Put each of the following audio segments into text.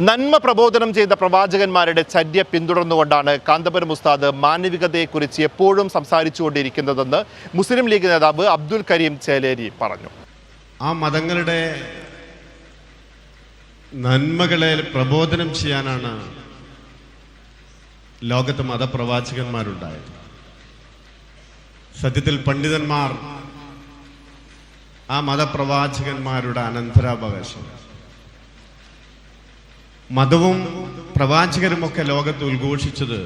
നന്മ പ്രബോധനം ചെയ്ത പ്രവാചകന്മാരുടെ ചര്യ പിന്തുടർന്നുകൊണ്ടാണ് കാന്തപുരം ഉസ്താദ് മാനവികതയെക്കുറിച്ച് എപ്പോഴും സംസാരിച്ചുകൊണ്ടിരിക്കുന്നതെന്ന് മുസ്ലിം ലീഗ് നേതാവ് അബ്ദുൽ കരീം ചേലേരി പറഞ്ഞു. ആ മതങ്ങളുടെ നന്മകളെ പ്രബോധനം ചെയ്യാനാണ് ലോകത്ത് മതപ്രവാചകന്മാരുണ്ടായത്. സത്യത്തിൽ പണ്ഡിതന്മാർ ആ മതപ്രവാചകന്മാരുടെ അനന്തരാവകാശം. മതവും പ്രവാചകരുമൊക്കെ ലോകത്ത് ഉദ്ഘോഷിച്ചത്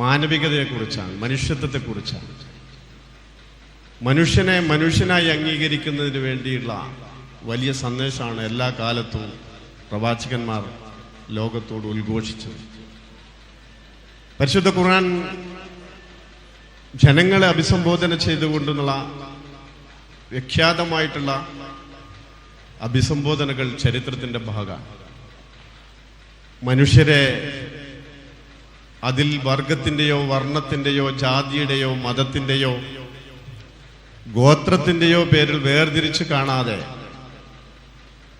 മാനവികതയെക്കുറിച്ചാണ് മനുഷ്യത്വത്തെക്കുറിച്ചാണ്. മനുഷ്യനെ മനുഷ്യനായി അംഗീകരിക്കുന്നതിന് വേണ്ടിയുള്ള വലിയ സന്ദേശമാണ് എല്ലാ കാലത്തും പ്രവാചകന്മാർ ലോകത്തോട് ഉദ്ഘോഷിച്ചത്. പരിശുദ്ധ ഖുർആൻ ജനങ്ങളെ അഭിസംബോധന ചെയ്തുകൊണ്ടുള്ള വിഖ്യാതമായിട്ടുള്ള അഭിസംബോധനകൾ ചരിത്രത്തിന്റെ ഭാഗമാണ്. മനുഷ്യരെ അതിൽ വർഗത്തിന്റെയോ വർണത്തിന്റെയോ ജാതിയുടെയോ മതത്തിന്റെയോ ഗോത്രത്തിന്റെയോ പേരിൽ വേർതിരിച്ച് കാണാതെ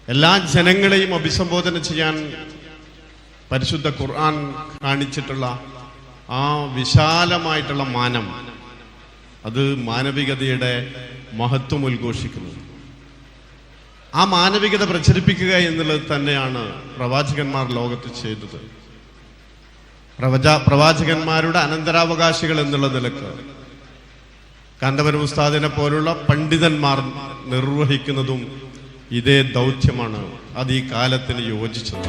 എല്ലാ ജനങ്ങളെയും അഭിസംബോധന ചെയ്യാൻ പരിശുദ്ധ ഖുർആൻ കാണിച്ചിട്ടുള്ള ആ വിശാലമായിട്ടുള്ള മാനം അത് മാനവികതയുടെ മഹത്വം ഉദ്ഘോഷിക്കുന്നു. ആ മാനവികത പ്രചരിപ്പിക്കുക എന്നുള്ളത് തന്നെയാണ് പ്രവാചകന്മാർ ലോകത്ത് ചെയ്തത്. പ്രവച പ്രവാചകന്മാരുടെ അനന്തരാവകാശികൾ എന്നുള്ള നിലയ്ക്ക്. കാന്തപുരം ഉസ്താദിനെ പോലുള്ള പണ്ഡിതന്മാർ നിർവഹിക്കുന്നതും ഇതേ ദൗത്യമാണ് അത് ഈ കാലത്തിന് യോജിച്ചത്.